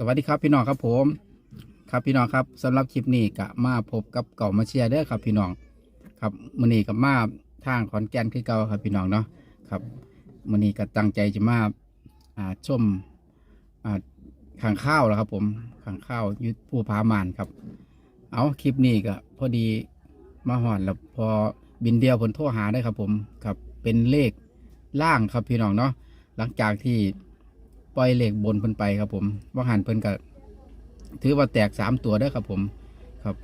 สวัสดีครับพี่น้องครับผม ครับพี่น้องครับสำหรับคลิปนี้ก็มาพบกับเก่ามาเชียร์เด้อครับพี่น้อง ครับมือนี้กับมาทางขอนแก่นคือเก่าครับพี่น้องเนาะครับมือนี้ก็ตั้งใจจะมาอ่าชมอ่าขังข้าวแล้วครับ ผมขังข้าวยุดผู้พามานครับ เอาคลิปนี้ก็พอดีมาหอนแล้วพอบินเดียวผลโทรหาได้ครับผมครับเป็นเลขล่างครับพี่น้องเนาะหลังจากที่ ปล่อยเลขบนเพิ่นไปครับผมว่าหันเพิ่นก็ถือว่าแตกสามตัวเด้ครับผมครับ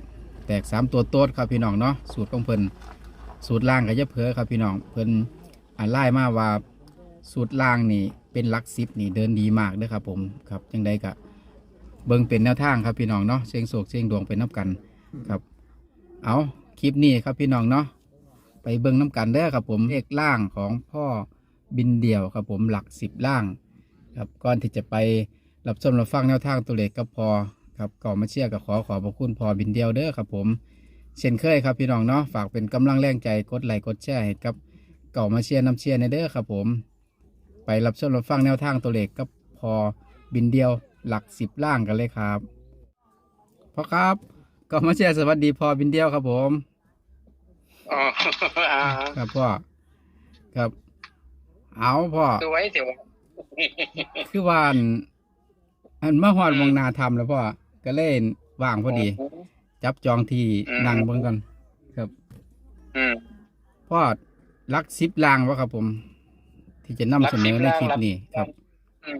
แตกสามตัวโต๊ดครับพี่น้องเนาะสูตรของเพิ่นสูตรล่างก็จะเผลอครับพี่น้องเพิ่นอ่านไล่มาว่าสูตรล่างนี่เป็นหลักสิบนี่เดินดีมากเด้ครับผมครับจังใดก็เบิ่งเป็นแนวทางครับพี่น้องเนาะเสียงโศกเสียงดวงเป็นน้ำกันครับ เอาคลิปนี้ครับพี่น้องเนาะไปเบิ่งน้ำกันเด้ครับผมเลขล่างของพ่อบินเดี่ยวครับผมหลักสิบล่าง ครับก่อนที่จะไปรับชมรับฟังแนวทางตัวเลขก็พอครับก่อนมาเชียร์ก็ขอขอบพระคุณพอบินเดียวเด้อครับผม เช่นเคยครับพี่น้องเนาะฝากเป็นกำลังแรงใจกดไลค์กดแชร์ให้กับเก่ามาเชียร์น้ำเชียร์ในเด้อครับผม ไปรับชมรับฟังแนวทางตัวเลขก็พอบินเดียวหลักสิบล่างกันเลยครับพ่อครับก่อนมาเชียร์สวัสดีพอบินเดียวครับผมอ๋ออ่าครับพ่อครับ เอาพ่อคือไว้เดี๋ยว คือว่าอันอันเมื่อหอดมองนาทำแล้วพ่อก็เล่นว่างพอดี จับจองที่อืมนั่งเบิ่งกันครับอืมพ่อรักซิปลางวะครับผม ที่จะนำเสนอในคลิปนี้ครับอืม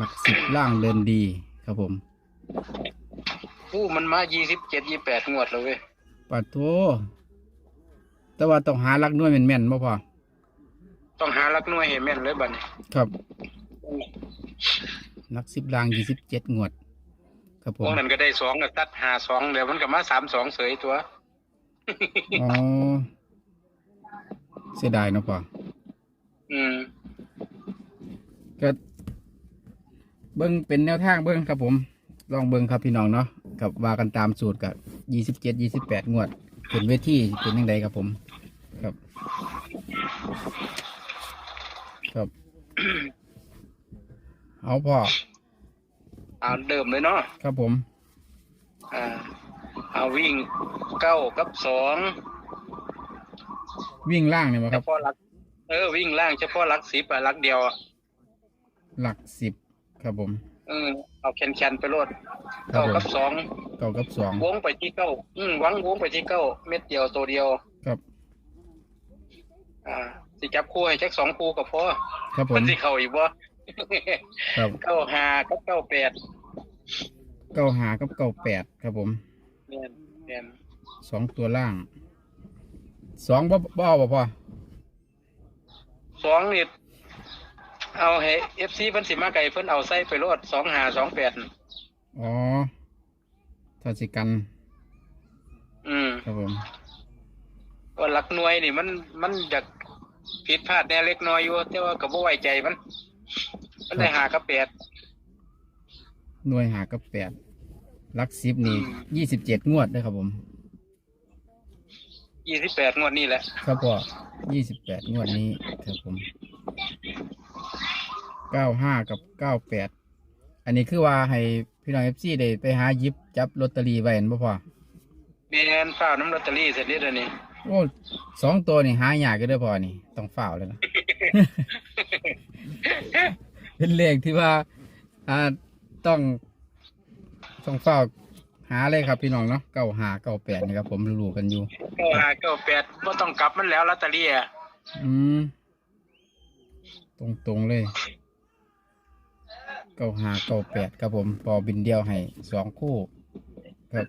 รักสิบล่างเดินดีครับผมอู้มันมายี่สิบเจ็ดยี่แปดงวดแล้วเว้ยปัดโทแต่ว่าต้องหารักน้วยแม่นๆบ่พ่อ ต้องหาลักหน่วยให้แม่นเลยบัดนี้ครับรักสิบล่างยี่สิบเจ็ดงวด ครับผพมวกนั้นก็ได้สองก็ตัดหาสองเดี๋ยวมันก็มาสามสองเสยตัว อ๋อเสียดายเนาะพ่ออืมก็เบิ้งเป็นแนวทางเบิ้งครับผม ลองเบิ้งครับพี่น้องเนาะกับว่ากันตามสูตรกับยี่สิบเจ็ดยี่สิบแปดงวดขึ้นเวทีเป็นยังไงครับผม ครับ ครับ เอาพ่อเอาเดิมเลยเนาะครับผม อ่าเอาวิ่งเก้ากับสองวิ่งล่างเนี่ยมาเฉครับ พาะหลัก เออวิ่งล่างเฉพาะหลักสิบอะหลักเดียวอะหลักสิบครับผม เออเอาแคนแคนๆไปโลดครับเก้าผม กับสองเก้ากับสองวงไปที่เก้าอืมวังวงไปที่เก้าเม็ดเดียวตัวเดียว ครับ อ่าสิจับคู่ให้จักสองคู่ก็พอครับผมัมนสิเข้าอีกบ่ ครับเก้าห้ากับเก้าแปดเก้าหากับเก้าแปดครับผมแม่นแม่นสองตัวล่างสองบ่บ่เอาบ่พ่อสองนี่เอาให้เอฟซีเพิ่นสิมาไก่เพิ่นเอาใส่ไปโลดสองห้าสองแปดอ๋อทาสิกัน อืมครับผมว่าหลักหน่วยนี่มันมันอยากผิดพลาดแน่เล็กน้อยอยู่แต่ว่าก็บ่ไว้ใจมัน มันได้หากับแปดหน่วยหากับแปดลักสิบนี่ยี่สิบเจ็ดงวดด้อครับผม ยี่สิบแปดงวดนี่แหละ ครับพ่อยี่สิบแปดงวดนี้ครับผมเก้าห้ากับเก้าแปดอันนี้คือว่าให้พี่น้องเอฟซีได้ไปหายิบจับลอตเตอรี่ไว้เห็นบ่พ่อแม่นฝ้าน้ำลอตเตอรี่เสร็จนิดแล้วนี่โอ้สองตัวนี่หายากก็ได้อพอนี่ต้องฝ่าวเลยนะ เป็นเลขที่ว่าอ่าต้องต้องเฝ้าหาเลยครับพี่น้องเนาะเก้าหาเก้าแปดนี่ครับผมรู้ๆกันอยู่ เก้าห้าเก้าแปดบ่ต้องกลับมันแล้วลอตเตอรี่อะอืม ตรงตรงๆเลยเก้าหาเก้าแปดครับผมปอบินเดียวให้สองคู่ ครับ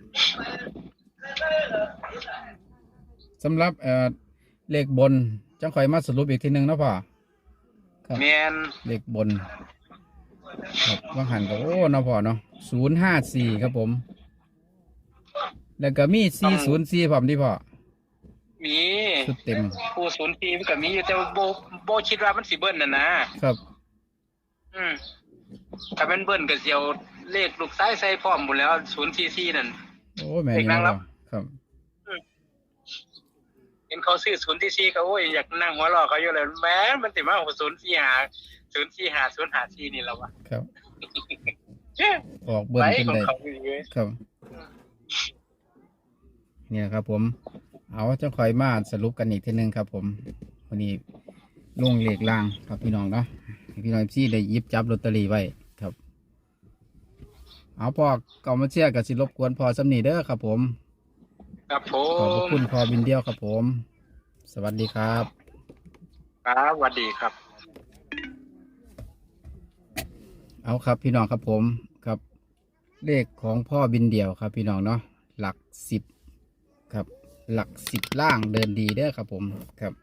สำหรับเอ่อเลขบนจังคอยมาสรุปอีกทีหนึ่งเนาะพ่อ ครับ แม่นเลขบน ครับว่างหันก็โอ้เนาะพ่อเนาะศูนย์ห้าสี่ครับผม แล้วก็มีสี่ศูนย์สี่พร้อมที่พ่อมีชุดเต็ม ผู้ศูนย์ทีมันก็มีอยู่แต่ว่าโบโบคิดว่ามันสิเบิ้ลน่ะนะครับ อืมถ้าเป็นเบิ้ลก็เสียวเลขลูกซ้ายใส่พร้อมหมดแล้วศูนย์ทีซีนั่น โอ้แม่เลนี่ขนางรัเนาะบครับเล ห็นเขาซื้อศูนย์ที่ซีก็โอ้ยอยากนั่งหัวเราะเขาอยู่เลยแหม้มันติมาศูนย์สี่หาศูนย์สี่หาศูนย์หาซีนี่แล้ววะครับออกเบิ้ลไปขึ้นของได้เขาอยู่เลยครับ เนี่ยครับ ผม เอาจะคอยมาสรุปกันอีกทีหนึงครับ ผมวันนี้ลงเลขล่างครับพี่น้องเนาะให้พี่น้องที่ได้หยิบจับลอตเตอรี่ไว้ครับ เอาพอเก่ามาเชื่อกับสิรบกวนพอสำนีเด้อครับผม ครับผขอบพระม คุณพอบินเดียวครับผม สวัสดีครับ ครับสวัสดีครับ เอาครับพี่น้องครับผมครับ เลขของพ่อบินเดี่ยวครับพี่น้องเนาะหลักสิบครับ หลักสิบล่างเดินดีเด้อครับผมครับ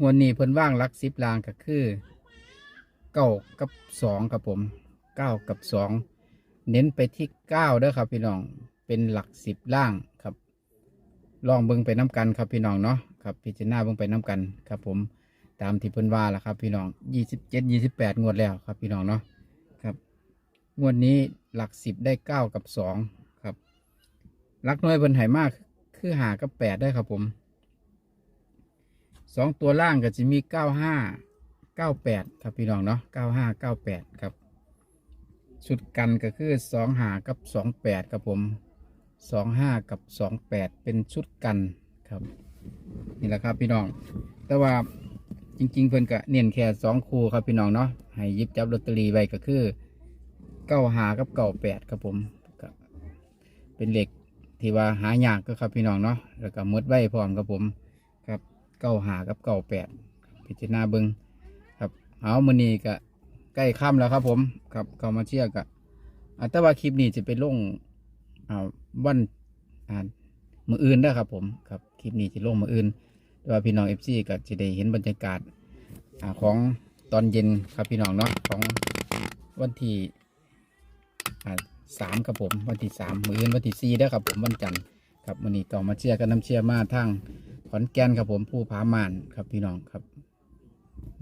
งวดนี้เพิ่นว่างหลักสิบล่างก็คือเก้ากับสองครับผมเก้ากับสองเน้นไปที่เก้าเด้อครับพี่น้องเป็นหลักสิบล่างครับ ลองเบิ่งไปน้กันครับพี่น้องเนาะครับพิจารณาเบิ่งไปน้กันครับ ผมตามที่เพิ่นว่าล่ะครับ พี่น้องยี่สิบเจ็ดยี่สิบแปดงวดแล้วครับ พี่น้องเนาะครับงวดนี้หลักสิบได้เก้ากับสองครับหลักน้อยบนไหมากคือหากับแปดได้ครับผมสองตัวล่างก็จะมีเก้าห้าเก้าแปดครับพี่น้องเนาะเก้าห้าเก้าแปดครับชุดกันก็คือสองหากับสองแปดครับผม สองห้ากับสองแปดเป็นชุดกันครับ นี่แหละครับพี่น้อง แต่ว่าจริง ๆ เพิ่นก็เน้นแค่สองคู่ครับพี่น้องเนาะให้ยิบจับลอตเตอรี่ไว้ก็คือเก้าหากับเก้าแปดครับผมเป็นเหล็กที่ว่าหายากก็ครับพี่น้องเนาะแล้วก็มดไว้พร้อมครับผมครับเก้าหากับเก้าแปดพิจารณาเบิงครับเอามือนีก็ใกล้ค่ำแล้วครับผมครับเข้ามาเชียร์กะอ่าแต่ว่าคลิปนี้จะไปลงอ่า วันอ่ามืออื่นได้ครับผมครับคลิปนี้จะลงมืออื่นแต่ว่าพี่น้องเอฟซีก็จะได้เห็นบรรยากาศอาของตอนเย็นครับพี่น้องเนาะของวันที่อ่าสามครับผมวันที่สามมืออื่นวันที่สี่ได้ครับผมวันจันทร์ครับวันนี้ต่อมาเชียร์กันน้ำเชียร์มาทางขอนแก่นครับผมผู้ผามานครับพี่น้องครับ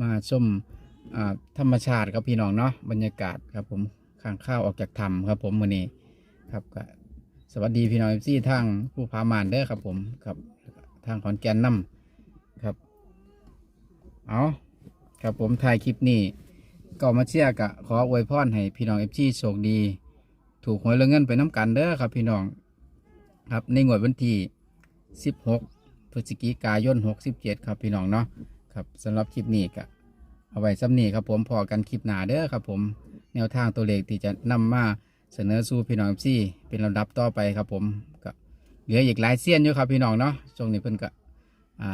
มาชมอ่าธรรมชาติครับพี่น้องเนาะบรรยากาศครับผมข้างข้าวออกจากถ้ำครับผมวันนี้ครับก็ สวัสดีพี่น้องเอฟซีทางผู้ผามานเด้อครับผมครับทางขอนแก่นนำครับ เอาครับผมถ่ายคลิปนี้ก็มาเชียร์กะขออวยพรให้พี่น้องเอฟซีโชคดี ถูกหวยเรื่องเงินไปน้ำกันเด้อครับพี่น้องครับในงวดวันที่ 16 พฤศจิกายน 67 ครับพี่น้องเนาะครับสำหรับคลิปนี้ก็เอาไว้ซ้ำนี้ครับผมพอกันคลิปหนาเด้อครับผมแนวทางตัวเลขที่จะนำมา เสนอสู่พี่น้องซี่เป็นลำดับต่อไปครับผมก็เหลืออีกหลายเสี้ยนอยู่ครับพี่น้องเนาะช่วงนี้เพิ่นก็อ่า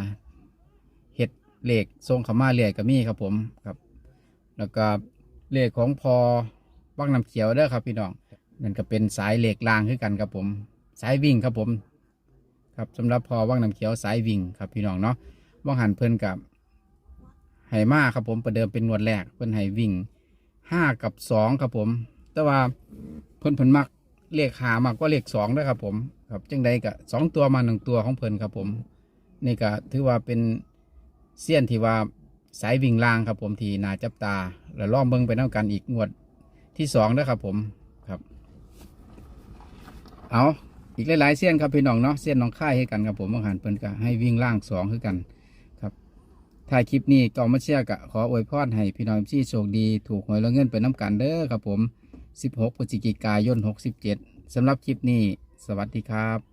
เห็ดเหล็กทรงขามาเรื่อยก็มีครับผมครับ แล้วก็เหล็กของพอวังน้ำเขียวเด้อครับพี่น้องนั่นก็เป็นสายเหล็กรางคือกันครับผม สายวิ่งครับผม ครับสำหรับพอวังน้ำเขียวสายวิ่งครับพี่น้องเนาะว่างหันเพิ่นกับไห่มาครับผมประเดิมเป็นงวดแรกเพิ่นไห่วิ่งห้ากับสองครับผม แต่ว่าเพิ่นเพิ่นมักเลขหามากกว่าเลขสองเด้อครับผมครับจังใดก็สองตัวมาหนึ่งตัวของเพิ่นครับผมนี่ก็ถือว่าเป็นเสี้ยนที่ว่าสายวิ่งลางครับผมที่นาจับตา แล้วล่องเบิ้งไปน้ากันอีกงวดที่สองนะครับผมครับ เอาอีกหลายๆเสี้ยนครับพี่น้องเนาะเสี้ยนน้องค่ายให้กันครับผมบางหันเพิ่นก็ให้วิ่งล่างสองคือกันครับถ่ายคลิปนี้ก็มาเชียร์กะขออวยพรให้พี่น้องที่โชคดี ถูกหวยแล้วเงินไปน้ำกันเด้อครับผม 16พฤศจิกายน 67สำหรับคลิปนี้ สวัสดีครับ